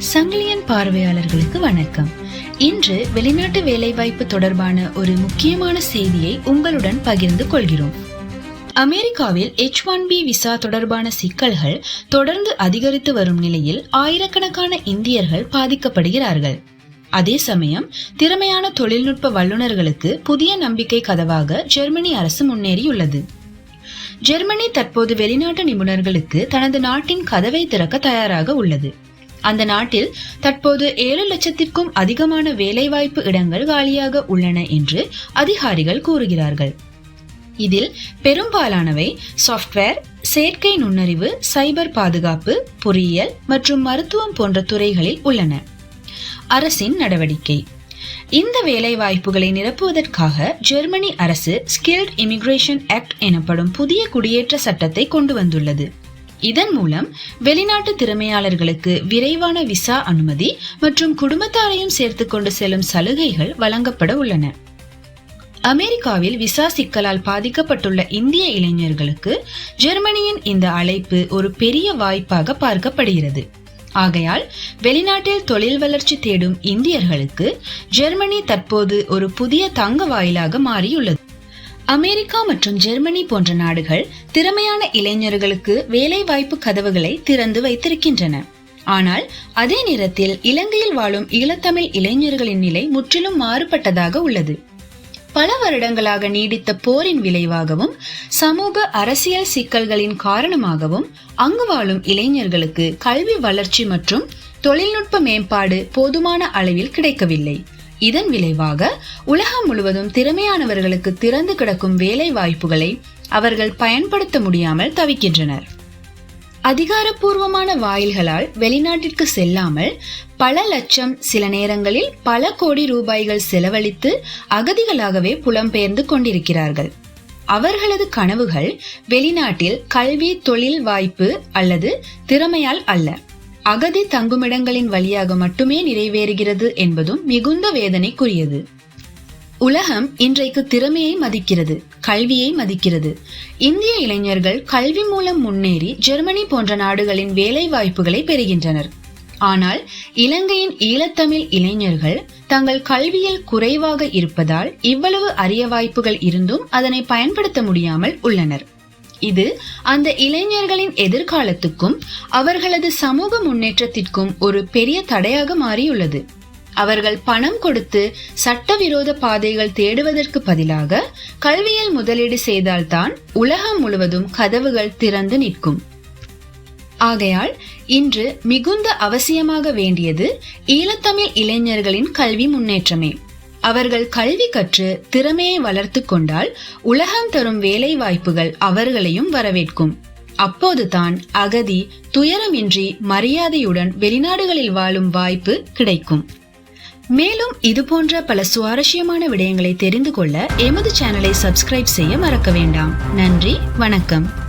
சங்கிலியன் பார்வையாளர்களுக்கு வணக்கம். இன்று வெளிநாட்டு வேலைவாய்ப்பு தொடர்பான ஒரு முக்கியமான செய்தியை உங்களுடன் பகிர்ந்து கொள்கிறோம். அமெரிக்காவில் எச் ஒன் பி விசா தொடர்பான சிக்கல்கள் தொடர்ந்து அதிகரித்து வரும் நிலையில் ஆயிரக்கணக்கான இந்தியர்கள் பாதிக்கப்படுகிறார்கள். அதே சமயம் திறமையான தொழில்நுட்ப வல்லுநர்களுக்கு புதிய நம்பிக்கை கதவாக ஜெர்மனி அரசு முன்னேறியுள்ளது. ஜெர்மனி தற்போது வெளிநாட்டு நிபுணர்களுக்கு தனது நாட்டின் கதவை திறக்க தயாராக உள்ளது. அந்த நாட்டில் தற்போது ஏழு லட்சத்திற்கும் அதிகமான வேலைவாய்ப்பு இடங்கள் காலியாக உள்ளன என்று அதிகாரிகள் கூறுகிறார்கள். இதில் பெரும்பாலானவை சாஃப்ட்வேர் செயற்கை நுண்ணறிவு சைபர் பாதுகாப்பு பொறியியல் மற்றும் மருத்துவம் போன்ற துறைகளில் உள்ளன. அரசின் நடவடிக்கை. இந்த வேலைவாய்ப்புகளை நிரப்புவதற்காக ஜெர்மனி அரசு ஸ்கில்ட் இமிகிரேஷன் ஆக்ட் எனப்படும் புதிய குடியேற்ற சட்டத்தை கொண்டு வந்துள்ளது. இதன் மூலம் வெளிநாட்டு திறமையாளர்களுக்கு விரைவான விசா அனுமதி மற்றும் குடும்பத்தாரையும் சேர்த்து கொண்டு செல்லும் சலுகைகள் வழங்கப்பட உள்ளன. அமெரிக்காவில் விசா சிக்கலால் பாதிக்கப்பட்டுள்ள இந்திய இளைஞர்களுக்கு ஜெர்மனியின் இந்த அழைப்பு ஒரு பெரிய வாய்ப்பாக பார்க்கப்படுகிறது. ஆகையால் வெளிநாட்டில் தொழில் வளர்ச்சி தேடும் இந்தியர்களுக்கு ஜெர்மனி தற்போது ஒரு புதிய தங்க வாயிலாக மாறியுள்ளது. அமெரிக்கா மற்றும் ஜெர்மனி போன்ற நாடுகள் திறமையான இளைஞர்களுக்கு வேலை வாய்ப்பு கதவுகளை திறந்து வைத்திருக்கின்றன. ஆனால் அதே நேரத்தில் இலங்கையில் வாழும் ஈழத்தமிழ் இளைஞர்களின் நிலை முற்றிலும் மாறுபட்டதாக உள்ளது. பல வருடங்களாக நீடித்த போரின் விளைவாகவும் சமூக அரசியல் சிக்கல்களின் காரணமாகவும் அங்கு வாழும் இளைஞர்களுக்கு கல்வி வளர்ச்சி மற்றும் தொழில்நுட்ப மேம்பாடு போதுமான அளவில் கிடைக்கவில்லை. இதன் விளைவாக உலகம் முழுவதும் திறமையானவர்களுக்கு திறந்து கிடக்கும் வேலை வாய்ப்புகளை அவர்கள் பயன்படுத்த முடியாமல் தவிக்கின்றனர். அதிகாரப்பூர்வமான வாயில்களால் வெளிநாட்டிற்கு செல்லாமல் பல லட்சம் சில நேரங்களில் பல கோடி ரூபாய்கள் செலவழித்து அகதிகளாகவே புலம்பெயர்ந்து கொண்டிருக்கிறார்கள். அவர்களது கனவுகள் வெளிநாட்டில் கல்வி தொழில் வாய்ப்பு அல்லது திறமையால் அல்ல. அகதி தங்குமிடங்களின் வழியாக மட்டுமே நிறைவேறுகிறது என்பதும் மிகுந்த வேதனைக்குரியது. உலகம் இன்றைக்கு திறமையை மதிக்கிறது கல்வியை மதிக்கிறது. இந்திய இளைஞர்கள் கல்வி மூலம் முன்னேறி ஜெர்மனி போன்ற நாடுகளின் வேலை வாய்ப்புகளை பெறுகின்றனர். ஆனால் இலங்கையின் ஈழத்தமிழ் இளைஞர்கள் தங்கள் கல்வியில் குறைவாக இருப்பதால் இவ்வளவு அரிய வாய்ப்புகள் இருந்தும் அதனை பயன்படுத்த முடியாமல் உள்ளனர். இது அந்த இளைஞர்களின் எதிர்காலத்துக்கும் அவர்களது சமூக முன்னேற்றத்திற்கும் ஒரு பெரிய தடையாக மாறியுள்ளது. அவர்கள் பணம் கொடுத்து சட்டவிரோத பாதைகள் தேடுவதற்கு பதிலாக கல்வியில் முதலீடு செய்தால்தான் உலகம் முழுவதும் கதவுகள் திறந்து நிற்கும். ஆகையால் இன்று மிகுந்த அவசியமாக வேண்டியது ஈழத்தமிழ் இளைஞர்களின் கல்வி முன்னேற்றமே. அவர்கள் கல்வி கற்று திறமையை வளர்த்து கொண்டால் உலகம் தரும் வேலை வாய்ப்புகள் அவர்களையும் வரவேற்கும். அப்போதுதான் அகதி துயரமின்றி மரியாதையுடன் வெளிநாடுகளில் வாழும் வாய்ப்பு கிடைக்கும். மேலும் இது போன்ற பல சுவாரஸ்யமான விடயங்களை தெரிந்து கொள்ள எமது சேனலை சப்ஸ்கிரைப் செய்ய மறக்க வேண்டாம். நன்றி வணக்கம்.